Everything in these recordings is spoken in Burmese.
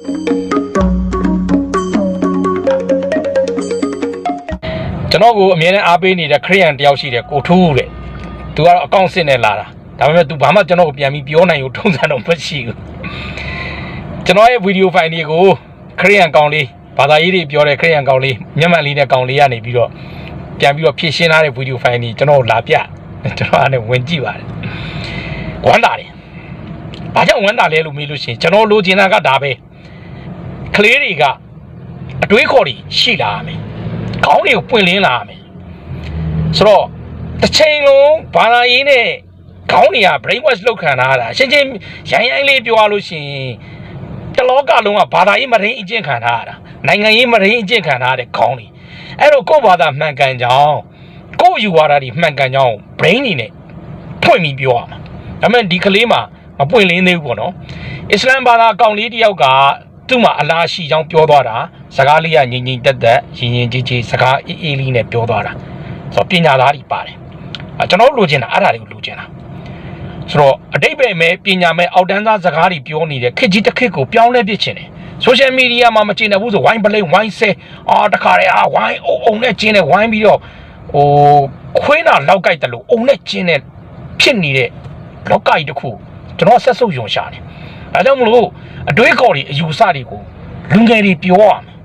ကျွန်တော်ကိုအမြဲတမ်းအားပေးနေတဲ့ခရိယန်တယောက်ရှိတယ်ကိုထူးတဲ့သူကတော့အကောင့်စစ်နဲ့လာတာဒါပေမဲ့ तू ဘာမှကျွန်တော်ကိုပြန်ပြီးပြောနိုင်လို့ထုံးစံတော့မရှိဘူးကျွန်တော်ရဲ့ဗီဒီယိုဖိုင်တွေကိုခရိယန်ကောင်လေးဘာသာရေးတွေပြောတဲ့ခရိယန်ကောင်လေးမျက်မှန်လေးနဲ့ကောင်လေးကနေပြီးတော့ပြန်ပြီးတော့ဖြည့်ရှင်းထားတဲ့ဗီဒီယိုဖိုင်တွေကျွန်တော်ကိုလာပြကျွန်တော်အဲ့ဝင်ကြည့်ပါတယ်ဝမ်းတာတယ်ဘာကြောင့်ဝမ်းတာလဲလို့မေးလို့ရှိရင်ကျွန်တော်လိုချင်တာကဒါပဲ ကလေးတွေကအတွေးခေါ်တွေရှိလာရမယ်ခေါင်းတွေကိုပွင့်လင်းလာရမယ်ဆိုတော့တစ်ချိန်လုံးဘာသာရေးနဲ့ခေါင်းတွေက brain wash လုပ်ခံထားရတာအရှင်းချင်းရိုင်းရိုင်းလေးပြောရလို့ရှိရင်တလောကလုံးကဘာသာရေးမရင်းအကျင့်ခံထားရတာနိုင်ငံရေးမရင်းအကျင့်ခံထားရတဲ့ခေါင်းတွေအဲ့တော့ကိုယ့်ဘာသာမှန်ကန်ကြောင်းကိုယ့်ယူဝါဒတွေမှန်ကန်ကြောင်း brain တွေနဲ့ဖွင့်ပြီးပြောရမှာဒါပေမဲ့ဒီကလေးမှာမပွင့်လင်းသေးဘူးပေါ့နော်အစ္စလမ်ဘာသာကောင်လေးတစ်ယောက်က သူ့မှာအလားရှိကြောင်းပြောသွားတာစကားလေးကငြိမ်ငြိမ်တက်တက်ရင်ရင်ကြီးကြီးစကားအေးအေးလေးနဲ့ပြောသွားတာဆိုတော့ပညာသားတွေပါတယ်အဲကျွန်တော်တို့လိုချင်တာအဲ့ဒါတွေကိုလိုချင်တာဆိုတော့အတိတ်ပဲမဲ့ပညာမဲ့အောက်တန်းသားစကားတွေပြောနေတဲ့ခစ်ကြီးတစ်ခစ်ကိုပြောင်းလဲပြစ်ချင်တယ်ဆိုရှယ်မီဒီယာမှာမကျင်တဲ့ဘူးဆိုဝိုင်းပလိန်ဝိုင်းဆဲအာတခါတည်းအာဝိုင်းအုံအုံနဲ့ကျင်းနဲ့ဝိုင်းပြီးတော့ဟိုခွေးနာလောက်ကြိုက်တယ်လို့အုံနဲ့ကျင်းနဲ့ဖြစ်နေတဲ့လောက်ကကြီးတစ်ခုကျွန်တော်ဆက်ဆုပ်ယုံရှာတယ် အဲကြောင့်မလို့အတွေးခေါ်တွေအယူဆတွေကိုလူငယ်တွေပြောရမယ်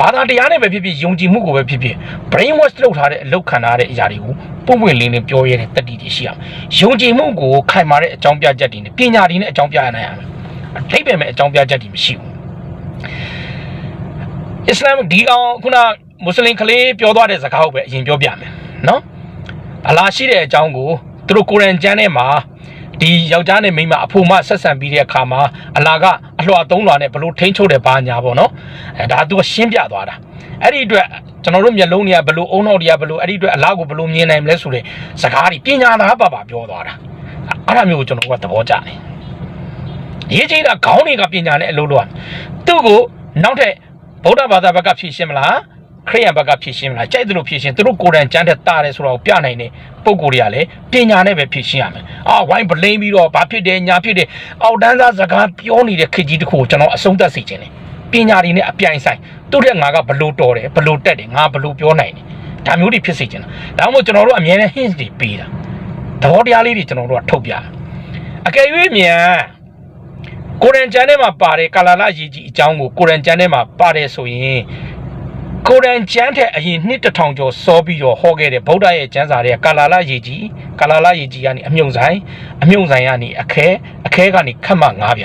ဘာသာတရားနဲ့ပဲဖြစ်ဖြစ်ယုံကြည်မှုကိုပဲဖြစ်ဖြစ် brain wash လုပ်ထားတဲ့အလုပ်ခံထားတဲ့အရာတွေကိုပုံပွင့်လင်းလင်းပြောရတဲ့တတိတွေရှိရမယ်ယုံကြည်မှုကိုခိုင်မာတဲ့အကြောင်းပြချက်တွေနဲ့ပညာတွေနဲ့အကြောင်းပြရနိုင်ရမယ်အထိပ္ပယ်မဲ့အကြောင်းပြချက်တွေမရှိဘူးအစ္စလာမ်ဒီအောင်ခုနမွတ်စလင်ကလေးပြောသွားတဲ့စကားကိုပဲအရင်ပြောပြမယ်နော်အလားရှိတဲ့အကြောင်းကိုသူတို့ကိုရန်ကျမ်းထဲမှာ ဒီယောက်ျားနဲ့မိန်းမအဖို့မဆက်ဆံပြီးတဲ့အခါမှာအလာကအလွှာသုံးလွှာနဲ့ဘလို့ထိန်းချုပ်တယ်ဘာညာပေါ့နော်အဲဒါသူကရှင်းပြသွားတာအဲ့ဒီအတွက်ကျွန်တော်တို့မျက်လုံးတွေကဘလို့အုံနောက်တွေကဘလို့အဲ့ဒီအတွက်အလားကိုဘလို့မြင်နိုင်မလဲဆိုတဲ့စကားတွေပညာသားပါပါပြောသွားတာအဲ့ဒါမျိုးကိုကျွန်တော်ကသဘောကျတယ်ရေးကြီးတာခေါင်းတွေကပညာနဲ့အလုပ်လုပ်ရသူ့ကိုနောက်ထပ်ဗုဒ္ဓဘာသာဘက်ကဖြည့်ရှင်းမလား ခရိယန်ဘက်ကဖြည့်ရှင်းမလားကြိုက်တယ်လို့ဖြည့်ရှင်းသူတို့ကိုယ်တိုင်ကြမ်းတဲ့တားတယ်ဆိုတော့ပြနိုင်တဲ့ပုံကိုယ်တွေကလည်းပညာနဲ့ပဲဖြည့်ရှင်းရမယ်အာဝိုင်းပလိမ့်ပြီးတော့ဘာဖြစ်တယ်ညာဖြစ်တယ်အောက်တန်းသားစကားပြောနေတဲ့ခေတ်ကြီးတစ်ခုကိုကျွန်တော်အဆုံးသတ်စေခြင်းတယ်ပညာတွေနဲ့အပြိုင်ဆိုင်သူတဲ့ငါကဘလို့တော်တယ်ဘလို့တက်တယ်ငါဘလို့ပြောနိုင်တယ်ဒါမျိုးတွေဖြစ်စေခြင်းတာဒါမှမဟုတ်ကျွန်တော်တို့အမြဲတမ်း hints တွေပေးတာသဘောတရားလေးတွေကျွန်တော်တို့ကထုတ်ပြတာအကယ်၍မြန်ကိုရန်ကျမ်းထဲမှာပါတဲ့ကာလာလရည်ကြီးအကြောင်းကိုကိုရန်ကျမ်းထဲမှာပါတယ်ဆိုရင် ကိုရန်ကျမ်းထက်အရင်နှစ်တစ်ထောင်ကျော်စောပြီးတော့ဟောခဲ့တဲ့ဗုဒ္ဓရဲ့ကျမ်းစာတွေကကာလာလရည်ကြီးကာလာလရည်ကြီးကနေအမြုံဆိုင်အမြုံဆိုင်ကနေအခဲအခဲကနေခတ်မှငါးပြ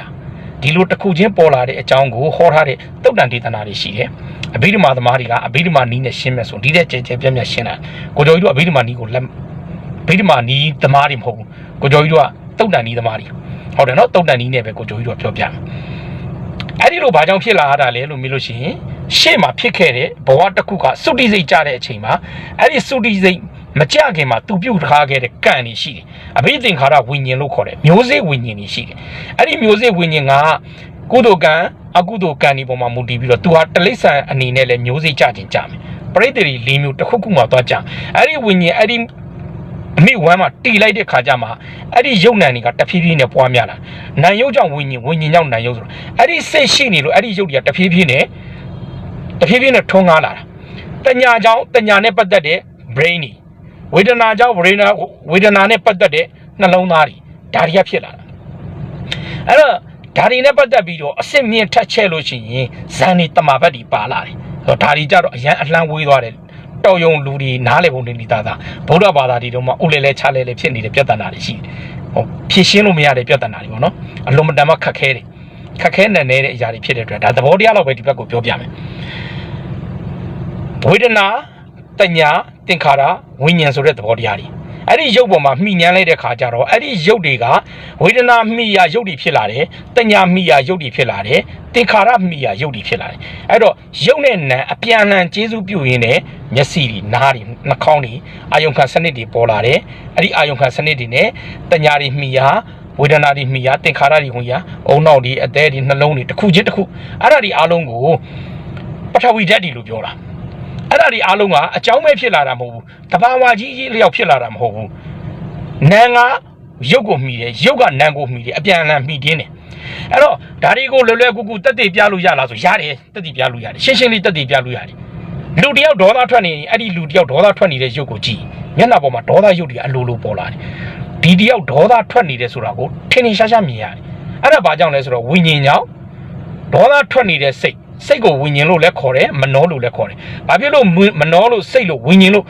ဒီလိုတစ်ခုချင်းပေါ်လာတဲ့အကြောင်းကိုဟောထားတဲ့တုတ်တန်ဒေသနာတွေရှိတယ်အဘိဓမ္မာသမားတွေကအဘိဓမ္မာနီးနဲ့ရှင်းမဲ့ဆိုဒီတဲ့ကြဲကြဲပြတ်ပြတ်ရှင်းတာကိုကျော်ကြီးတို့အဘိဓမ္မာနီးကိုလက်အဘိဓမ္မာနီးသမားတွေမဟုတ်ဘူးကိုကျော်ကြီးတို့ကတုတ်တန်နီးသမားတွေဟုတ်တယ်နော်တုတ်တန်နီးနဲ့ပဲကိုကျော်ကြီးတို့ကပြောပြမယ်အဲ့ဒီ လိုဘာကြောင့်ဖြစ်လာရတာလဲလို့မေးလို့ရှိရင်ရှေ့မှာဖြစ်ခဲ့တဲ့ဘဝတစ်ခုကစုတိစိတ်ကြတဲ့အချိန်မှာအဲ့ဒီစုတိစိတ်မကြခင်မှာသူပြုတ်ထားခဲ့တဲ့ကံတွေရှိတယ်အဘိသင်္ခါရဝိညာဉ်လို့ခေါ်တယ်မျိုးစေ့ဝိညာဉ်တွေရှိတယ်အဲ့ဒီမျိုးစေ့ဝိညာဉ်ကကုသိုလ်ကံအကုသိုလ်ကံဒီပေါ်မှာမူတည်ပြီးတော့သူဟာတလိษံအနေနဲ့လည်းမျိုးစေ့ကြခြင်းကြမယ်ပရိသေတွေ၄မျိုးတစ်ခုခုမှသွားကြအဲ့ဒီဝိညာဉ်အဲ့ဒီ အမိဝမ်းမှာတီလိုက်တဲ့ခါကျမှအဲ့ဒီယုတ်နံတွေကတဖြည်းဖြည်းနဲ့ပွားများလာနံယုတ်ကြောင့်ဝိညာဉ်ဝိညာဉ်ကြောင့်နံယုတ်ဆိုတော့အဲ့ဒီစိတ်ရှိနေလို့အဲ့ဒီယုတ်တွေကတဖြည်းဖြည်းနဲ့တဖြည်းဖြည်းနဲ့ထွန်းကားလာတာတညာကြောင့်တညာနဲ့ပတ်သက်တဲ့ brain တွေဝေဒနာကြောင့်ဝေဒနာဝေဒနာနဲ့ပတ်သက်တဲ့နှလုံးသားတွေဒါတွေကဖြစ်လာတာအဲ့တော့ဒါတွေနဲ့ပတ်သက်ပြီးတော့အစစ်မြင့်ထက်ချဲ့လို့ရှိရင်ဇန်နေတမာဘတ်တွေပါလာတယ်ဆိုတော့ဒါတွေကြတော့အရန်အလှမ်းဝေးသွားတယ် တော်ယုံလူတွေနားလေပုံတွေနေတာသာဗုဒ္ဓဘာသာတွေတော့မှဥလဲလဲချလဲလဲဖြစ်နေတဲ့ပြဿနာတွေရှိတယ်ဟောဖြည့်ရှင်းလို့မရတဲ့ပြဿနာတွေပေါ့နော်အလုံးမတန်မှခက်ခဲတယ်ခက်ခဲနေနေတဲ့အရာတွေဖြစ်တဲ့အတွက်ဒါသဘောတရားတော့ပဲဒီဘက်ကိုပြောပြမယ်ဝေဒနာတညာသင်္ခါရဝိညာဉ်ဆိုတဲ့သဘောတရားတွေ အဲ့ဒီရုပ်ပေါ်မှာမှီညမ်းလိုက်တဲ့ခါကျတော့အဲ့ဒီရုပ်တွေကဝေဒနာမှီရရုပ်တွေဖြစ်လာတယ်တညာမှီရရုပ်တွေဖြစ်လာတယ်သင်္ခါရမှီရရုပ်တွေဖြစ်လာတယ်အဲ့တော့ရုပ်နဲ့နာမ်အပြန်အလှန်ကျေစုပြုရင်းနဲ့မျက်စိတွေနားတွေနှာခေါင်းတွေအာယုံခံစနစ်တွေပေါ်လာတယ်အဲ့ဒီအာယုံခံစနစ်တွေနဲ့တညာတွေမှီရဝေဒနာတွေမှီရသင်္ခါရတွေဝင်ရအုံနောက်တွေအသေးတွေနှလုံးတွေတစ်ခုချင်းတစ်ခုအဲ့ဒါတွေအားလုံးကိုပထဝီဓာတ်တွေလို့ပြောတာ အဲ့ဒါဒီအားလုံးကအကြောင်းပဲဖြစ်လာတာမဟုတ်ဘူးတဘာဝကြီးကြီးလျောက်ဖြစ်လာတာမဟုတ်ဘူးနန်ကရုပ်ကိုမှီတယ်ရုပ်ကနံကိုမှီတယ်အပြန်အလှန်မှီတင်းတယ်အဲ့တော့ဒါတွေကိုလွယ်လွယ်ကူကူတက်တည်ပြလို့ရလားဆိုရတယ်တက်တည်ပြလို့ရတယ်ရှင်းရှင်းလေးတက်တည်ပြလို့ရတယ်လူတယောက်ဒေါသထွက်နေရင်အဲ့ဒီလူတယောက်ဒေါသထွက်နေတဲ့ရုပ်ကိုကြည့်မျက်နှာပေါ်မှာဒေါသရုပ်တွေအလိုလိုပေါ်လာတယ်ဒီတယောက်ဒေါသထွက်နေတယ်ဆိုတာကိုထင်ထင်ရှားရှားမြင်ရတယ်အဲ့ဒါဘာကြောင့်လဲဆိုတော့ဝိညာဉ်ကြောင့်ဒေါသထွက်နေတဲ့စိတ် စိတ်ကိုဝิญဉ်လို့လည်းခေါ်တယ်မနှောလို့လည်းခေါ်တယ်။ဘာဖြစ်လို့မနှောလို့စိတ်လို့ဝิญဉ်လို့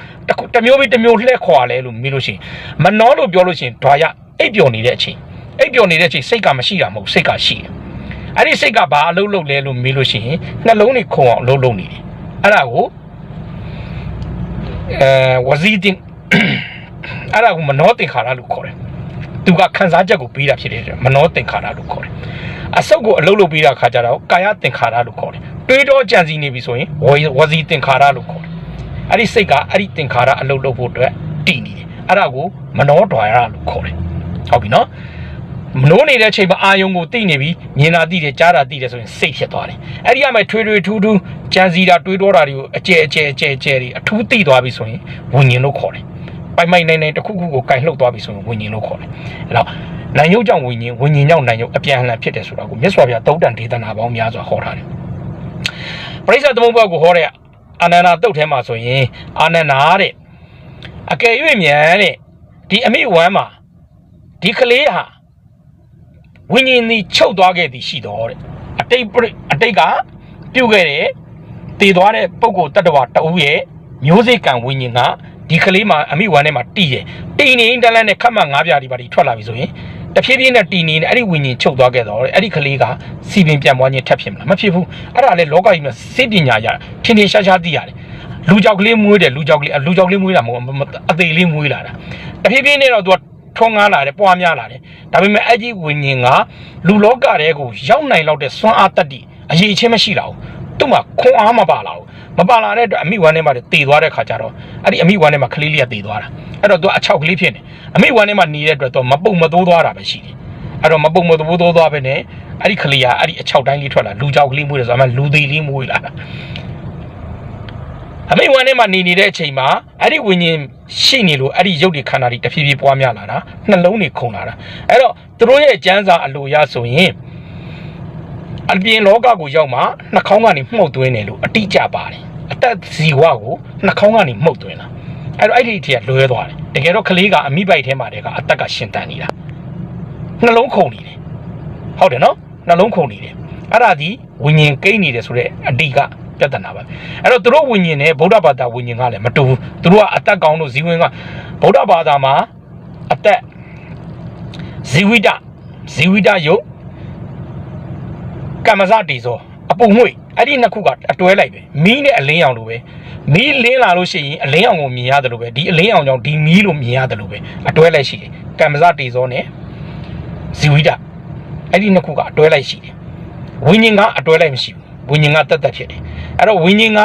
တစ်မျိုးပြီးတစ်မျိုးလှည့်ခေါ်ရလဲလို့မေးလို့ရှိရင်မနှောလို့ပြောလို့ရှိရင်ဓာရအိပ်ပျော်နေတဲ့အချိန်အိပ်ပျော်နေတဲ့အချိန်စိတ်ကမရှိတာမဟုတ်စိတ်ကရှိတယ်။အဲ့ဒီစိတ်ကဘာအလုပ်လုပ်လဲလို့မေးလို့ရှိရင်နှလုံးတွေခုံအောင်အလုပ်လုပ်နေတယ်။အဲ့ဒါကိုအဲဝဇီတင်အဲ့ဒါကိုမနှောတင်ခါရလို့ခေါ်တယ်။သူကခံစားချက်ကိုပေးတာဖြစ်တယ်မနှောတင်ခါရလို့ခေါ်တယ်။ အဆုတ်ကိုအလုတ်လုပ်ပြီးတာခါကြတော့ကာယသင်္ခါရလို့ခေါ်တယ်တွေးတော့ကြံစည်နေပြီဆိုရင်ဝစီသင်္ခါရလို့ခေါ်တယ်အဲ့ဒီစိတ်ကအဲ့ဒီသင်္ခါရအလုတ်လုပ်ဖို့အတွက်တည်နေတယ်အဲ့ဒါကိုမနောဒွါရလို့ခေါ်တယ်ဟုတ်ပြီနော်မနိုးနေတဲ့အချိန်မှာအာယုံကိုသိနေပြီမြင်တာသိတယ်ကြားတာသိတယ်ဆိုရင်စိတ်ဖြစ်သွားတယ်အဲ့ဒီကမှထွေးထွေးထူးထူးကြံစီတာတွေးတောတာတွေကိုအကျဲအကျဲအကျဲအကျဲတွေအထူးသိသွားပြီဆိုရင်ဝิญဉ်လို့ခေါ်တယ် ပိုင်ပိုင်နိုင်နိုင်တစ်ခုခုကိုကင်လှုပ်သွားပြီဆိုရင်ဝิญဉ်လို့ခေါ်တယ်အဲ့တော့နံရုပ်ကြောင့်ဝิญဉ်ဝิญဉ်ကြောင့်နံရုပ်အပြန်အလှန်ဖြစ်တယ်ဆိုတာကိုမြတ်စွာဘုရားတုတ်တန်ဒေသနာပေါင်းများစွာဟောထားတယ်ပရိစ္ဆေသမုပ္ပါကိုဟောတဲ့အာနန္ဒတုတ်ထဲမှာဆိုရင်အာနန္ဒာတဲ့အကယ်၍မြန်တဲ့ဒီအမိဝမ်းမှာဒီကလေးဟာဝิญဉ်သည်ချုပ်သွားခဲ့သည်ရှိတော်တဲ့အတိတ်အတိတ်ကပြုတ်ခဲ့တဲ့တည်သွားတဲ့ပုဂ္ဂိုလ်တ attva တအူးရဲ့မျိုးစိတ်ကံဝิญဉ်က ဒီကလေးမှာအမိဝမ်းထဲမှာတီးတယ်တီးနေတန်းလန်းနဲ့ခတ်မှငါးပြားဒီပါဒီထွက်လာပြီဆိုရင်တဖြည်းဖြည်းနဲ့တီနေအဲ့ဒီဝิญဉ်ချုပ်သွားခဲ့တော့အဲ့ဒီကလေးကစီပင်ပြန်ပွားခြင်းထပ်ဖြစ်မလားမဖြစ်ဘူးအဲ့ဒါလည်းလောကကြီးမှာစိတ်ပညာရထင်ထင်ရှားရှားသိရတယ်လူကြောက်ကလေးမွေးတယ်လူကြောက်ကလေးလူကြောက်ကလေးမွေးတာမဟုတ်အသေးလေးမွေးလာတာတဖြည်းဖြည်းနဲ့တော့သူကထွန်းကားလာတယ်ပွားများလာတယ်ဒါပေမဲ့အဲ့ဒီဝิญဉ်ကလူလောကတဲကိုရောက်နိုင်လောက်တဲ့စွမ်းအားတတ္တိအရေးချင်းမရှိလာဘူးသူ့မှာခွန်အားမပါလာဘူး မပါလာတဲ့အတွက်အမိဝမ်းထဲမှာတည်သွားတဲ့ခါကျတော့အဲ့ဒီအမိဝမ်းထဲမှာကလေးလေးကတည်သွားတာအဲ့တော့သူအချောက်ကလေးဖြစ်နေအမိဝမ်းထဲမှာနေတဲ့အတွက်တော့မပုတ်မသိုးသွားတာပဲရှိတယ်အဲ့တော့မပုတ်မသိုးသိုးသွားပဲနဲ့အဲ့ဒီကလေးကအဲ့ဒီအချောက်တိုင်းလေးထွက်လာလူကြောက်ကလေးမွေးတယ်ဆိုတော့အမှလူသေးလေးမွေးလာတာအမိဝမ်းထဲမှာနေနေတဲ့အချိန်မှာအဲ့ဒီဝิญဉ်ရှိနေလို့အဲ့ဒီရုပ်တွေခန္ဓာတွေတဖြည်းဖြည်းပွားများလာတာနှလုံးတွေခုန်လာတာအဲ့တော့သူတို့ရဲ့ကျမ်းစာအလိုရဆိုရင်အပြင်လောကကိုရောက်မှနှာခေါင်းကနေမှုတ်သွင်းတယ်လို့အတိအကျပါတယ် အသက်ဇီဝကိုနှာခေါင်းကနေမှုတ်သွင်းတာအဲ့တော့အဲ့ဒီထက်လွဲသွားတယ်တကယ်တော့ကလေးကအမိပိုက်ထဲမှာတည်းကအသက်ကရှင်တန်နေတာနှလုံးခုန်နေတယ်ဟုတ်တယ်နော်နှလုံးခုန်နေတယ်အဲ့ဒါဒီဝิญဉ်ကိန်းနေတယ်ဆိုတဲ့အတိကပြဿနာပါအဲ့တော့သူတို့ဝิญဉ်နဲ့ဗုဒ္ဓဘာသာဝิญဉ်ကလည်းမတူဘူးသူတို့ကအသက်ကောင်းလို့ဇီဝင်ကဗုဒ္ဓဘာသာမှာအသက်ဇီဝိတဇီဝိတယုတ်ကမ္မဇတေဇောအပုံမွေ အဲ့ဒီနှစ်ခုကအတွဲလိုက်ပဲမီးနဲ့အလင်းရောင်လိုပဲမီးလင်းလာလို့ရှိရင်အလင်းရောင်ကိုမြင်ရတယ်လို့ပဲဒီအလင်းရောင်ကြောင့်ဒီမီးလို့မြင်ရတယ်လို့ပဲအတွဲလိုက်ရှိတယ်ကမ္မဇတေဇောနဲ့ဇီဝိတအဲ့ဒီနှစ်ခုကအတွဲလိုက်ရှိတယ်ဝိညာဉ်ကအတွဲလိုက်မရှိဘူးဝိညာဉ်ကတက်တက်ဖြစ်တယ်အဲ့တော့ဝိညာဉ်က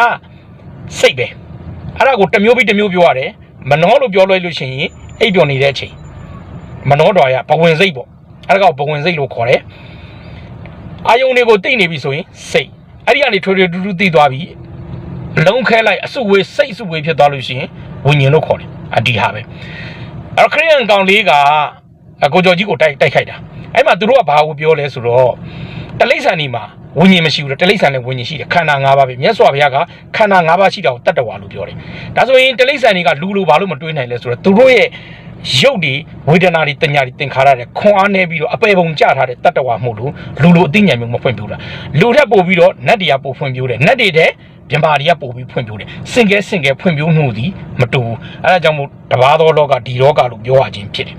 စိတ်ပဲအဲ့ဒါကိုတစ်မျိုးပြီးတစ်မျိုးပြောရတယ်မနှောလို့ပြောလိုက်လို့ရှိရင်အိပ်ပျော်နေတဲ့အချိန်မနှောတော်ရဘဝင်စိတ်ပေါ့အဲ့ဒါကဘဝင်စိတ်လို့ခေါ်တယ်အာယုန်တွေကိုတိတ်နေပြီဆိုရင်စိတ် အဲ့ဒီကနေထွေထွေတူတူတိသွားပြီလုံးခဲလိုက်အစုဝေးစိတ်အစုဝေးဖြစ်သွားလို့ရှိရင်ဝิญဉ်လို့ခေါ်တယ်အဒီဟာပဲအဲ့ခရီးယန်ကောင်လေးကကိုကျော်ကြီးကိုတိုက်တိုက်ခိုက်တာအဲ့မှာသူတို့ကဘာကိုပြောလဲဆိုတော့တလိษံဒီမှာ ဝိညာဉ်မရှိဘူးတိလိစ္ဆာန်နဲ့ဝိညာဉ်ရှိတယ်ခန္ဓာ၅ပါးပဲမြတ်စွာဘုရားကခန္ဓာ၅ပါးရှိတာကိုတတ္တဝါလို့ပြောတယ်ဒါဆိုရင်တိလိစ္ဆာန်တွေကလူလိုဘာလို့မတွေးနိုင်လဲဆိုတော့သူတို့ရဲ့ရုပ်တွေဝေဒနာတွေတညာတွေသင်္ခါရတွေခွန်အားနေပြီးတော့အပေပုံကြထားတဲ့တတ္တဝါမှုလို့လူလိုအသိဉာဏ်မျိုးမဖွင့်ပြတာလူထက်ပိုပြီးတော့နတ်တရားပိုဖွင့်ပြတယ်နတ်တွေတဲ့ပြမာတွေကပိုပြီးဖွင့်ပြတယ်စင်ကဲစင်ကဲဖွင့်ပြမှုသည်မတူဘူးအဲဒါကြောင့်မို့တဘာသောလောကဒီလောကလို့ပြောရခြင်းဖြစ်တယ်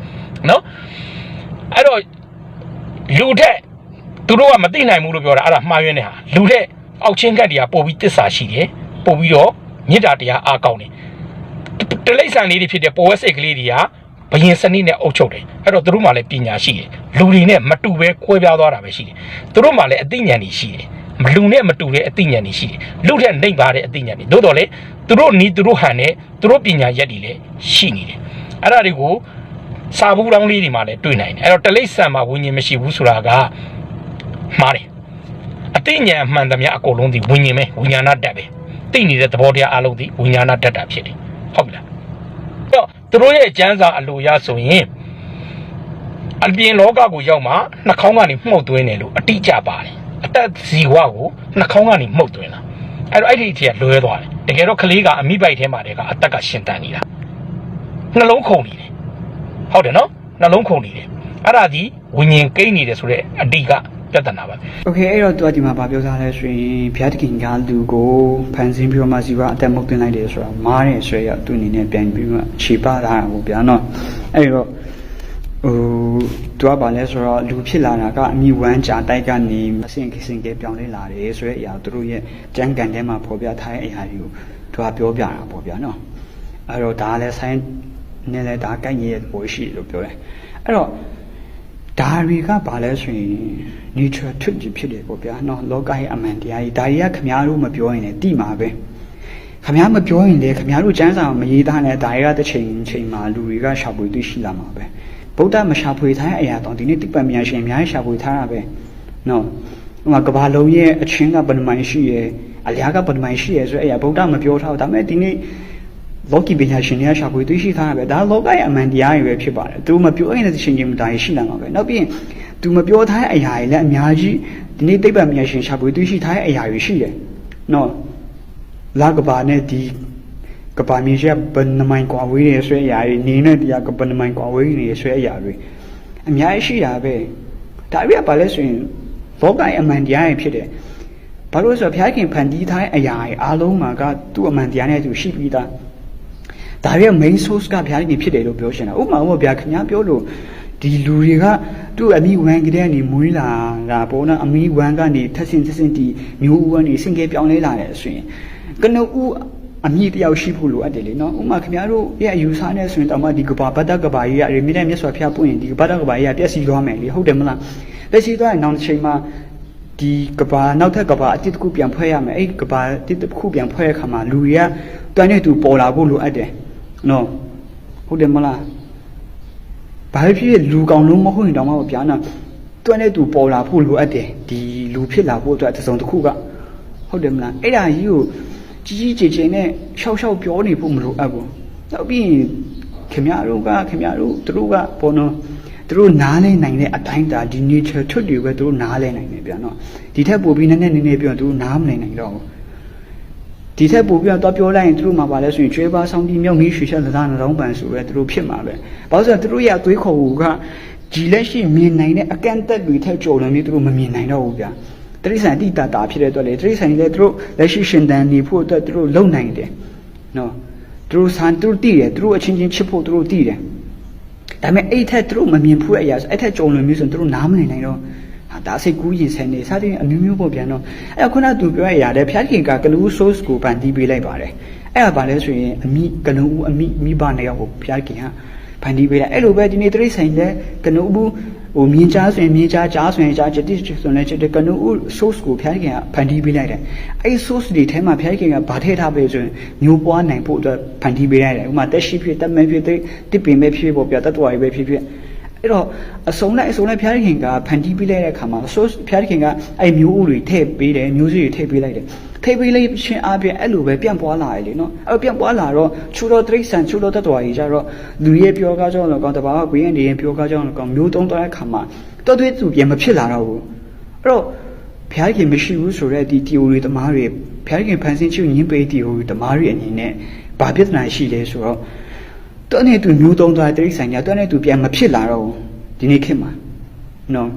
နော်အဲ့တော့လူထက် သူတို့ကမသိနိုင်ဘူးလို့ပြောတာအဲ့ဒါမှားယွင်းနေဟာလူထက်အောက်ချင်းကတ်တွေကပို့ပြီးတစ္ဆာရှိတယ်ပို့ပြီးတော့မေတ္တာတရားအားကောင်းတယ်တလိ္ဆန်လေးတွေဖြစ်တဲ့ပေါ်ဝက်စိတ်ကလေးတွေကဘယင်စနစ်နဲ့အုပ်ချုပ်တယ်အဲ့တော့သူတို့မှလည်းပညာရှိတယ်လူတွေနဲ့မတူပဲကွဲပြားသွားတာပဲရှိတယ်သူတို့မှလည်းအသိဉာဏ်တွေရှိတယ်မလူနဲ့မတူတဲ့အသိဉာဏ်တွေရှိတယ်လူထက်နှိပ်ပါတဲ့အသိဉာဏ်တွေသို့တော်လေသူတို့နီးသူတို့ဟန်နဲ့သူတို့ပညာရက်တွေလည်းရှိနေတယ်အဲ့ဒါတွေကိုစာဘူးတောင်းလေးတွေမှာလည်းတွေ့နိုင်တယ်အဲ့တော့တလိ္ဆန်မှာဝิญဉ်မရှိဘူးဆိုတာက မှားတယ်အသိဉာဏ်မှန်သမျှအကုန်လုံးဒီဝิญဉ်ပဲဝိညာဏတတ်ပဲသိနေတဲ့သဘောတရားအလုံးဒီဝိညာဏတတ်တာဖြစ်တယ်ဟုတ်ပြီလားတော့သူတို့ရဲ့ကျမ်းစာအလိုရဆိုရင်အပြင်လောကကိုရောက်မှနှာခေါင်းကနေမှုတ်သွင်းတယ်လို့အတိအကျပါတယ်အသက်ဇီဝကိုနှာခေါင်းကနေမှုတ်သွင်းတာအဲ့တော့အဲ့ဒီအထိကလွဲသွားတယ်တကယ်တော့ကလေးကအမိပိုက်ထဲမှာတည်းကအသက်ကရှင်တန်နေတာနှလုံးခုန်နေတယ်ဟုတ်တယ်နော်နှလုံးခုန်နေတယ်အဲ့ဒါဒီဝิญဉ်ကိန်းနေတယ်ဆိုတဲ့အတိက ပြဿနာပါ။ Okay အဲ့တော့သူကဒီမှာဗာပြောစားလဲဆိုရင်ဘုရားတခင်ကလူကိုဖန်ဆင်းပြီးတော့မှဇီဝအသက်မုတ်တင်လိုက်တယ်ဆိုတာမားတယ်ဆိုရသူအနေနဲ့ပြန်ပြီးမှခြေပထားတာပေါ့ဗျာနော်။အဲ့တော့ဟိုသူကဗာလဲဆိုတော့လူဖြစ်လာတာကအမိဝမ်းကြာတိုက်ကနေအဆင့်ခင်းကဲပြောင်းလဲလာတယ်ဆိုတဲ့အရာသူတို့ရဲ့ကြံကန်ထဲမှာဖော်ပြထားတဲ့အရာတွေကိုသူကပြောပြတာပေါ့ဗျာနော်။အဲ့တော့ဒါလည်း science နဲ့လည်းဒါကိုက်ညီတဲ့ပုံရှိတယ်လို့ပြောတယ်။အဲ့တော့ ဒါတွေကဘာလဲဆိုရင် nature ထွတ်ဖြစ်တယ်ပေါ့ဗျာနော်လောကရဲ့အမှန်တရားကြီးဒါတွေကခမားတို့မပြောရင်လည်းတိမှာပဲခမားမပြောရင်လည်းခမားတို့စမ်းစာမရေးသားနဲ့ဒါတွေကတစ်ချိန်ချိန်မှာလူတွေကရှာဖွေသိရှိလာမှာပဲဗုဒ္ဓမရှာဖွေထားတဲ့အရာတော့ဒီနေ့တိပ္ပံပညာရှင်အများကြီးရှာဖွေထားတာပဲနော်ဟိုမှာကဘာလုံးရဲ့အချင်းကဘယ်နှမိုင်ရှိရဲအလျားကဘယ်နှမိုင်ရှိရဲဆိုတဲ့အရာဗုဒ္ဓမပြောထားဘူးဒါပေမဲ့ဒီနေ့ လောကီပညာရှင်တွေကရှာဖွေသိရှိထားတာပဲဒါလောကရဲ့အမှန်တရားတွေပဲဖြစ်ပါတယ်သူမပြောရင်လည်းရှင်ချင်းမတိုင်းရှိလာမှာပဲနောက်ပြီးရင်သူမပြောထားတဲ့အရာတွေလည်းအများကြီးဒီနေ့သိပ္ပံပညာရှင်ရှာဖွေသိရှိထားတဲ့အရာတွေရှိတယ်နော်လာကဘာနဲ့ဒီကဘာမြေရှက်ဘယ်နှမိုင်ကွာဝေးနေဆွဲအရာတွေနေနဲ့တရားကဘယ်နှမိုင်ကွာဝေးနေဆွဲအရာတွေအများကြီးရှိတာပဲဒါပြပါလဲဆိုရင်လောကရဲ့အမှန်တရားတွေဖြစ်တယ်ဘာလို့လဲဆိုတော့ဘုရားခင်ဖန်တီးထားတဲ့အရာတွေအားလုံးမှာကသူ့အမှန်တရားနဲ့သူရှိပြီးသား ဒါရဲ့ main source ကဘုရားခင်ဖြစ်တယ်လို့ပြောရှင်တာဥပမာဥပမာဘုရားခင်ဗျားပြောလို့ဒီလူတွေကသူ့အမိဝမ်းကလေးကနေမွေးလာတာပေါ့နော်အမိဝမ်းကနေထက်ဆင်ထက်ဆင်ဒီမျိုးဦးကနေစင်ကဲပြောင်းလဲလာတယ်ဆိုရင်ကနဦးအမိတယောက်ရှိဖို့လိုအပ်တယ်လေနော်ဥပမာခင်ဗျားတို့ရဲ့အယူဆနဲ့ဆိုရင်တော့မှဒီကဘာဘတ်တကဘာကြီးကရေမြင့်တဲ့မြတ်စွာဘုရားပွင့်ရင်ဒီဘတ်တကဘာကြီးကပျက်စီးသွားမယ်လေဟုတ်တယ်မလားပျက်စီးသွားရင်နောက်တစ်ချိန်မှာဒီကဘာနောက်ထပ်ကဘာအတိတ်တစ်ခုပြန်ဖွဲ့ရမယ်အဲ့ကဘာအတိတ်တစ်ခုပြန်ဖွဲ့ရခါမှာလူတွေကတွန်းနေသူပေါ်လာဖို့လိုအပ်တယ် နော်ဟုတ်တယ်မလားဘာဖြစ်ဖြစ်လူကောင်လုံးမဟုတ်ရင်တောင်မှဗျာနာတွန်းနေသူပေါ်လာဖို့လိုအပ်တယ်ဒီလူဖြစ်လာဖို့အတွက်တစ်စုံတစ်ခုကဟုတ်တယ်မလားအဲ့ဒါကြီးကိုကြီးကြီးကျယ်ကျယ်နဲ့ရှောက်ရှောက်ပြောနေဖို့မလိုအပ်ဘူးနောက်ပြီးရင်ခင်ဗျားတို့ကခင်ဗျားတို့သူတို့ကပေါ်နော်သူတို့နားလဲနိုင်တဲ့အတိုင်းတာဒီ nature ထွတ်တွေပဲသူတို့နားလဲနိုင်တယ်ဗျာနော်ဒီထက်ပိုပြီးနည်းနည်းနည်းနည်းပြောသူတို့နားမနိုင်နိုင်တော့ဘူး ဒီထက်ပိုပြီးတော့ပြောလိုက်ရင်သူတို့မှာပါလဲဆိုရင်ကျွဲပါဆောင်ဒီမြောက်မီးရွှေချက်သသားနှောင်းပန်ဆိုရဲသူတို့ဖြစ်မှာပဲဘာလို့ဆိုတော့သူတို့ရဲ့အသွေးခေါ်ကကြည်လက်ရှိမြင်နိုင်တဲ့အကန့်အသတ်တွေထက်ကျော်လွန်ပြီးသူတို့မမြင်နိုင်တော့ဘူးဗျာတရိษံအတိတတာဖြစ်တဲ့အတွက်လေတရိษံလည်းသူတို့လက်ရှိရှင်တန်နေဖို့အတွက်သူတို့လုံနိုင်တယ်နော်သူတို့ဆန်သူတို့တည်တယ်သူတို့အချင်းချင်းချစ်ဖို့သူတို့တည်တယ်ဒါပေမဲ့အဲ့ထက်သူတို့မမြင်ဖို့အရာဆိုအဲ့ထက်ကြုံလွန်မျိုးဆိုသူတို့နားမနိုင်နိုင်တော့ဟာ ဒါစိတ်ကူးရင်ဆန်နေစသည်အမျိုးမျိုးပေါ့ဗျာနော်အဲ့တော့ခုနကသူပြောရရတဲ့ဖျားခင်ကကလူ source ကိုပန်တီးပေးလိုက်ပါတယ်အဲ့ဒါဘာလဲဆိုရင်အမိကလူဦးအမိမိဘနှစ်ယောက်ကိုဖျားခင်ကဖန်တီးပေးလိုက်အဲ့လိုပဲဒီနေ့တိရစ္ဆာန်လည်းကလူဦးဟိုမြင်းချားဆိုရင်မြင်းချားကြားဆိုရင်ကြားချက်တိဆိုရင်ချက်တကနူ source ကိုဖျားခင်ကဖန်တီးပေးလိုက်တယ်အဲ့ source တွေထဲမှာဖျားခင်ကဗာထည့်ထားပေးဆိုရင်မျိုးပွားနိုင်ဖို့အတွက်ဖန်တီးပေးလိုက်တယ်ဥပမာတက်ရှိဖြစ်တက်မဲဖြစ်တိပင်ပဲဖြစ်ပေါ့ဗျာတတ်တော်ရပဲဖြစ်ဖြစ် အဲ့တော့အစုံလိုက်အစုံလိုက်ဖျားခင်ကဖန်တီးပေးလိုက်တဲ့အခါမှာ source ဖျားခင်ကအဲ့မျိုးဥတွေထည့်ပေးတယ်မျိုးစေ့တွေထည့်ပေးလိုက်တယ်ထည့်ပေးလိုက်ခြင်းအပြင်အဲ့လိုပဲပြန့်ပွားလာတယ်လေနော်အဲ့ပြန့်ပွားလာတော့ချူတော်တိရစ္ဆာန်ချူတော်တတ်တော်ကြီးကြတော့လူရဲ့ပြောကားကြောင်းလောကောင်တဘာကကိုရင်ဒီရင်ပြောကားကြောင်းလောကောင်မျိုးတုံးသွားတဲ့ခါမှာတော်သွေးသူပြန်မဖြစ်လာတော့ဘူးအဲ့တော့ဘုရားခင်မရှိဘူးဆိုတဲ့ဒီ theory သမားတွေဘုရားခင်ဖန်ဆင်းချုပ်ညင်းပေး theory သမားတွေအနေနဲ့ဘာပြဿနာရှိလဲဆိုတော့ တော်နဲ့သူမျိုးတုံးသွားတဲ့တိရစ္ဆာန်ညာတော်နဲ့သူပြန်မဖြစ်လာတော့ဘူးဒီနေ့ခေတ်မှာနော်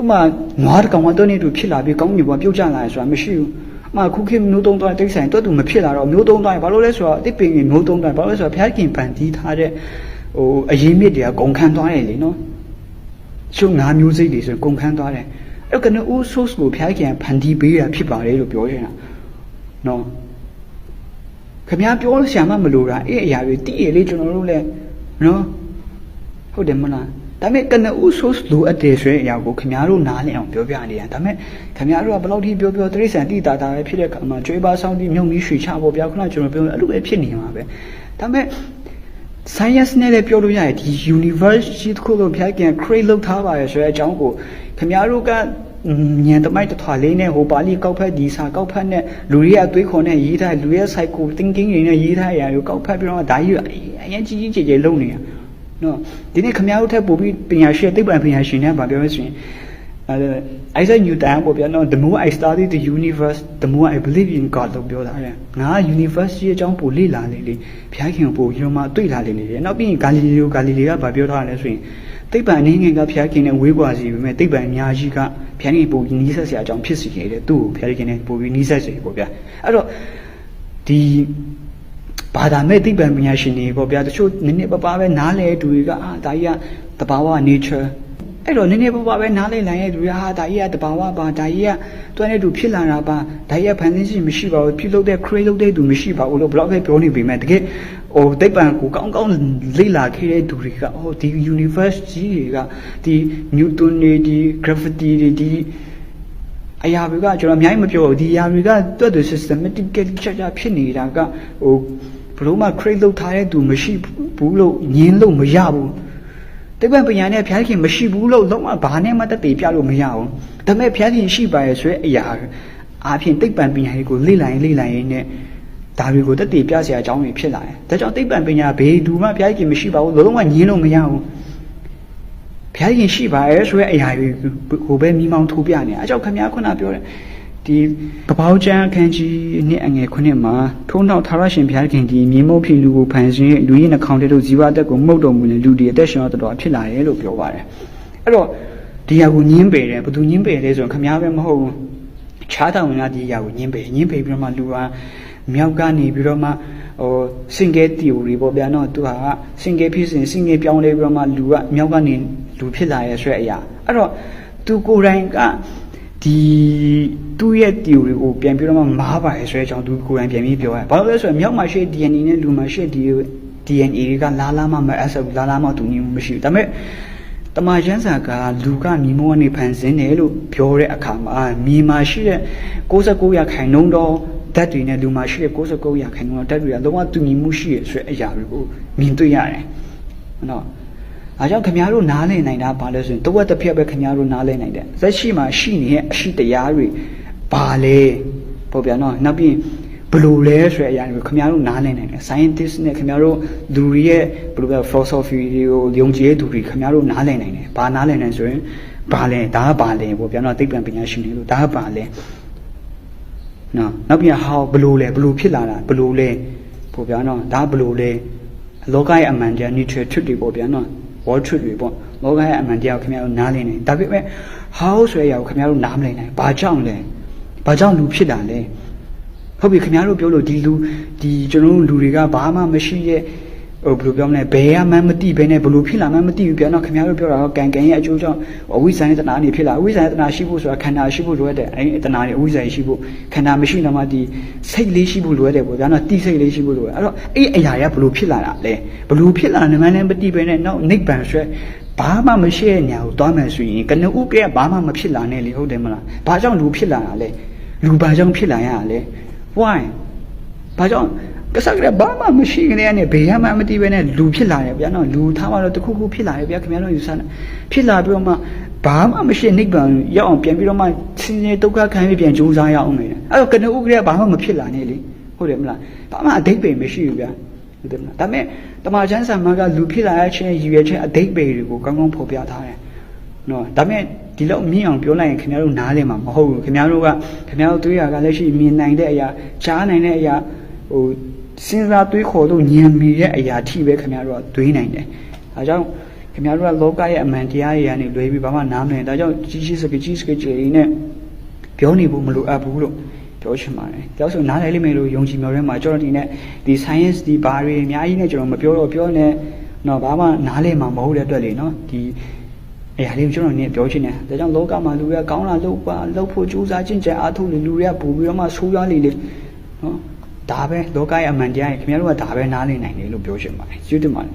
ဥမာနွားတကောင်ကတော့နေတူဖြစ်လာပြီးကောင်းမြေပေါ်ပြုတ်ကျလာရဆိုတာမရှိဘူး။အမခုခေတ်မျိုးသုံးသွားတိတ်ဆိုင်တော့သူမဖြစ်လာတော့မျိုးသုံးသွားရင်ဘာလို့လဲဆိုတော့အစ်ပင်ကြီးမျိုးသုံးသွားဘာလို့လဲဆိုတော့ဘုရားခင်ပန်တီးထားတဲ့ဟိုအရေးမြစ်တွေကဂုံခန်းသွားတယ်လေနော်။ရှုံငါးမျိုးစိတ်တွေဆိုရင်ဂုံခန်းသွားတယ်။အဲ့ကနဦး source ကိုဘုရားခင်ဖန်တီးပေးတာဖြစ်ပါတယ်လို့ပြောနေတာ။နော်။ ခင်ဗျားပြောဆရာမမလို့တာအဲ့အရာတွေတည်ရလေကျွန်တော်တို့လည်းနော်ဟုတ်တယ်မလား။ဒါပေမဲ့ကနဦး source လိုအပ်တယ်ဆိုတဲ့အရာကိုခင်ဗျားတို့နားလည်အောင်ပြောပြနေတာဒါပေမဲ့ခင်ဗျားတို့ကဘယ်လောက်ထိပြောပြောတရိษံတိတာတာပဲဖြစ်တဲ့အခါမှာကျွေးပါဆောင်ပြီးမြုံပြီးရွှေချဖို့ဗျာခုနကကျွန်တော်ပြောအဲ့လိုပဲဖြစ်နေမှာပဲဒါပေမဲ့ science နဲ့လည်းပြောလို့ရတယ်ဒီ universe ရှိတစ်ခုကိုဖျက်ကန် create လုပ်ထားပါရဲ့ဆိုတဲ့အကြောင်းကိုခင်ဗျားတို့က ညံတမိုက်တထွာလေးနဲ့ဟိုပါဠိကောက်ဖက်ဒီစာကောက်ဖက်နဲ့လူတွေအသွေးခေါ်နဲ့ရေးထားလူရဲ့ psycho thinking တွေနဲ့ရေးထားရကိုကောက်ဖက်ပြီးတော့ဒါကြီးအရင်ကြီးကြီးကျယ်ကျယ်လုပ်နေတာနော်ဒီနေ့ခင်ဗျားတို့ထက်ပိုပြီးပညာရှိသိပ္ပံပညာရှင်တွေဗာပြောလို့ဆိုရင် အဲ Isaac Newton ပေါ့ဗျာနော် the more I study the universe the more I believe in God လို့ပြောတာတဲ့ငါ universe ရဲ့အကြောင်းပိုလေ့လာလေလေဘုရားခင်ကိုပိုရုံမှတွေ့လာလေလေနောက်ပြီးရင်ဂါလီလီယိုဂါလီလီကဗာပြောထားတယ်ဆိုရင်သိပ္ပံအနေငယ်ကဘုရားခင်နဲ့ဝေးကွာစီပေမဲ့သိပ္ပံအများကြီးကဘုရားခင်ပိုနီးစပ်စရာအကြောင်းဖြစ်စီခဲ့တယ်သူ့ကိုဘုရားခင်နဲ့ပိုပြီးနီးစပ်စေပေါ့ဗျာအဲ့တော့ဒီဘာသာမဲ့သိပ္ပံပညာရှင်တွေပေါ့ဗျာတချို့နည်းနည်းပါးပါးပဲနားလဲသူတွေကအာဒါကြီးကတဘာဝ nature အဲ့တော့နည်းနည်းပါးပါးပဲနားလဲနိုင်ရဲ့သူတွေကဟာဒါကြီးကတဘာဝပါဒါကြီးကတွန်းတဲ့သူဖြစ်လာတာပါဒါကြီးကဖန်ဆင်းခြင်းမရှိပါဘူးပြုလုပ်တဲ့ create လုပ်တဲ့သူမရှိပါဘူးလို့ blog ပဲပြောနေပေမဲ့တကယ်ဟိုသိပ္ပံကိုကောင်းကောင်းလေ့လာခဲ့တဲ့သူတွေကဟိုဒီ universe ကြီးတွေကဒီ Newton တွေဒီ gravity တွေဒီအရာတွေကကျွန်တော်အများကြီးမပြောဘူးဒီအရာတွေကတွတ်တူ systematic ချာချာဖြစ်နေတာကဟိုဘလို့မှ create လုပ်ထားတဲ့သူမရှိဘူးလို့ညင်းလို့မရဘူး တိပ္ပံပညာနဲ့ဘုရားခင်မရှိဘူးလို့လုံးဝဘာနဲ့မှတည်ပြလို့မရဘူးဒါပေမဲ့ဘုရားခင်ရှိပါရဲ့ဆိုရဲအရာအားဖြင့်တိပ္ပံပညာတွေကိုလေ့လာရင်လေ့လာရင်နဲ့ဒါတွေကိုတည်ပြစရာအကြောင်းတွေဖြစ်လာတယ်ဒါကြောင့်တိပ္ပံပညာဘေးဒူမှဘုရားခင်မရှိပါဘူးလုံးဝညင်းလို့မရဘူးဘုရားခင်ရှိပါရဲ့ဆိုရဲအရာတွေကိုပဲမိမောင်းထိုးပြနေအဲကြောင့်ခမည်းခုနပြောတယ် ဒီပပောင်းချမ်းအခန်းကြီးနှစ်အငယ်ခုနှစ်မှာထုံးနောက်သာရရှင်ဘုရားခင်ဒီမြေမုတ်ဖြစ်လူကိုဖန်ဆင်းလူရင်းနှာခေါင်းတဲ့တို့ဇီဝတက်ကိုမှုတ်တော်မူတဲ့လူတွေအသက်ရှင်တော်တော်ဖြစ်လာတယ်လို့ပြောပါတယ်အဲ့တော့ဒီဟာကိုညင်းပယ်တယ်ဘယ်သူညင်းပယ်လဲဆိုရင်ခမည်းပဲမဟုတ်ဘူးခြားတော်ဝင်ကဒီဟာကိုညင်းပယ်ညင်းပယ်ပြီးတော့မှလူကမြောက်ကနေပြီးတော့မှဟို single theory ပေါ့ဗျာနော်သူဟာ single ဖြစ်စဉ် single ပြောင်းလဲပြီးတော့မှလူကမြောက်ကနေလူဖြစ်လာရဲဆိုတဲ့အရာအဲ့တော့သူကိုယ်တိုင်က ဒီသူ့ရဲ့ theory ကိုပြန်ပြီးတော့မှမားပါရဲဆိုတဲ့အကြောင်းသူကိုယ်တိုင်ပြန်ပြီးပြောရတယ်ဘာလို့လဲဆိုတော့မြောက်မှာရှိ DNA နဲ့လူမှာရှိ DNA တွေကလာလာမှမအဲ့ဆက်လာလာမှသူညီမရှိဘူးဒါပေမဲ့တမချန်းစာကလူကမြေမုံကနေဖန်ဆင်းတယ်လို့ပြောတဲ့အခါမှာမြေမှာရှိတဲ့69ရာခိုင်နှုန်းတော့ဓာတ်တွေနဲ့လူမှာရှိတဲ့69ရာခိုင်နှုန်းတော့ဓာတ်တွေကလုံးဝတူညီမှုရှိရဆိုတဲ့အရာတွေကိုမြင်တွေ့ရတယ်။နော်။ အားကြောင့်ခင်ဗျားတို့နားလည်နိုင်တာဘာလဲဆိုရင်တဝက်တစ်ဖက်ပဲခင်ဗျားတို့နားလည်နိုင်တယ်။ဇက်ရှိမှာရှိနေတဲ့အရှိတရားတွေဘာလဲ။ပေါ့ဗျာနော်။နောက်ပြီးဘလို့လဲဆိုတဲ့အရာတွေကိုခင်ဗျားတို့နားလည်နိုင်တယ် scientist နဲ့ခင်ဗျားတို့လူတွေရဲ့ဘယ်လိုပဲ philosophy တွေကိုယုံကြည်တဲ့သူတွေခင်ဗျားတို့နားလည်နိုင်တယ်ဘာနားလည်နိုင်ဆိုရင်ဘာလဲဒါကဘာလဲပေါ့ဗျာနော်သိပ္ပံပညာရှင်တွေလို့ဒါကဘာလဲနော်နောက်ပြန်ဟောဘလို့လဲဘလို့ဖြစ်လာတာဘလို့လဲပေါ့ဗျာနော်ဒါဘလို့လဲလောကရဲ့အမှန်တရား neutral truth တွေပေါ့ဗျာနော် world truth တွေပေါ့လောကရဲ့အမှန်တရားကိုခင်ဗျားတို့နားလည်နိုင်ဒါပေမဲ့ how ဆိုတဲ့အရာကိုခင်ဗျားတို့နားမလည်နိုင်ဘာကြောင့်လဲဘာကြောင့်လူဖြစ်တာလဲဟုတ်ပြီခင်ဗျားတို့ပြောလို့ဒီလူဒီကျွန်တော်တို့လူတွေကဘာမှမရှိရဲ့ ဟိုဘယ်လိုပြောမလဲဘယ်ရမှန်းမသိဘဲနဲ့ဘယ်လိုဖြစ်လာမှန်းမသိဘူးပြန်တော့ခင်ဗျားတို့ပြောတာကကံကံရဲ့အကျိုးကြောင့်အဝိဇ္ဇာနဲ့တဏှာနေဖြစ်လာအဝိဇ္ဇာနဲ့တဏှာရှိဖို့ဆိုတာခန္ဓာရှိဖို့လိုအပ်တယ်အဲဒီတဏှာနဲ့အဝိဇ္ဇာရှိဖို့ခန္ဓာမရှိတော့မှဒီစိတ်လေးရှိဖို့လိုအပ်တယ်ပေါ့ဗျာနော်တိစိတ်လေးရှိဖို့လိုအပ်အဲ့တော့အဲ့အရာတွေကဘယ်လိုဖြစ်လာတာလဲဘယ်လိုဖြစ်လာနေမှန်းလည်းမသိဘဲနဲ့နောက်နိဗ္ဗာန်ဆွဲဘာမှမရှိတဲ့ညာကိုသွားမယ်ဆိုရင်ကနဦးကဘာမှမဖြစ်လာနဲ့လေဟုတ်တယ်မလားဘာကြောင့်လူဖြစ်လာတာလဲလူဘာကြောင့်ဖြစ်လာရတာလဲ why ဘာကြောင့် ကစားကြဘာမှမရှိကြတဲ့နဲ့ဘေးရမှမသိပဲနဲ့လူဖြစ်လာတယ်ဗျာနော်လူထားမှတော့တခုခုဖြစ်လာတယ်ဗျာခင်ဗျားတို့ယူဆနေဖြစ်လာပြီးတော့မှဘာမှမရှိနိဗ္ဗာန်ရောက်အောင်ပြန်ပြီးတော့မှဆင်းရဲဒုက္ခခံပြီးပြန်ကြိုးစားရအောင်မယ်အဲ့တော့ကနဦးကဘာမှမဖြစ်လာနဲ့လေဟုတ်တယ်မလားဘာမှအတိတ်ပဲမရှိဘူးဗျာဟုတ်တယ်မလားဒါပေမဲ့တမန်ကျမ်းစာမှာကလူဖြစ်လာတဲ့ချင်းရည်ရွယ်ချက်အတိတ်ပဲတွေကိုကောင်းကောင်းဖော်ပြထားတယ်နော်ဒါပေမဲ့ဒီလောက်မြင်အောင်ပြောလိုက်ရင်ခင်ဗျားတို့နားလည်မှာမဟုတ်ဘူးခင်ဗျားတို့ကခင်ဗျားတို့တွေးရကလက်ရှိမြင်နိုင်တဲ့အရာကြားနိုင်တဲ့အရာဟို စဉ်းစားတွေးခေါ်လို့ဉာဏ်မီတဲ့အရာထိပဲခင်ဗျားတို့ကတွေးနိုင်တယ်။အဲကြောင့်ခင်ဗျားတို့ကလောကရဲ့အမှန်တရားတွေကနေလွဲပြီးဘာမှနားမလည်။ဒါကြောင့်ကြီးကြီးစကကြီးစကကြီးတွေနဲ့ပြောနေဖို့မလိုအပ်ဘူးလို့ပြောချင်ပါတယ်။ကြောက်ဆိုနားလည်လိမ့်မယ်လို့ယုံကြည်မျှော်လင့်မှာကျွန်တော်ဒီနဲ့ဒီ science ဒီဘာတွေအများကြီးနဲ့ကျွန်တော်မပြောတော့ပြောနေတော့ဘာမှနားလည်မှာမဟုတ်တဲ့အတွက်လေနော်ဒီအရာလေးကိုကျွန်တော်နည်းပြောချင်တယ်။ဒါကြောင့်လောကမှာလူတွေကကောင်းလာလို့ပါလို့ဖို့ကြိုးစားကျင့်ကြံအားထုတ်နေလူတွေကပို့ပြီးတော့မှဆိုးရွားနေလေနော် ဒါပဲလောကရဲ့အမှန်တရားကြီးခင်ဗျားတို့ကဒါပဲနားလည်နိုင်တယ်လို့ပြောချင်ပါတယ်ကျေးဇူးတင်ပါတယ်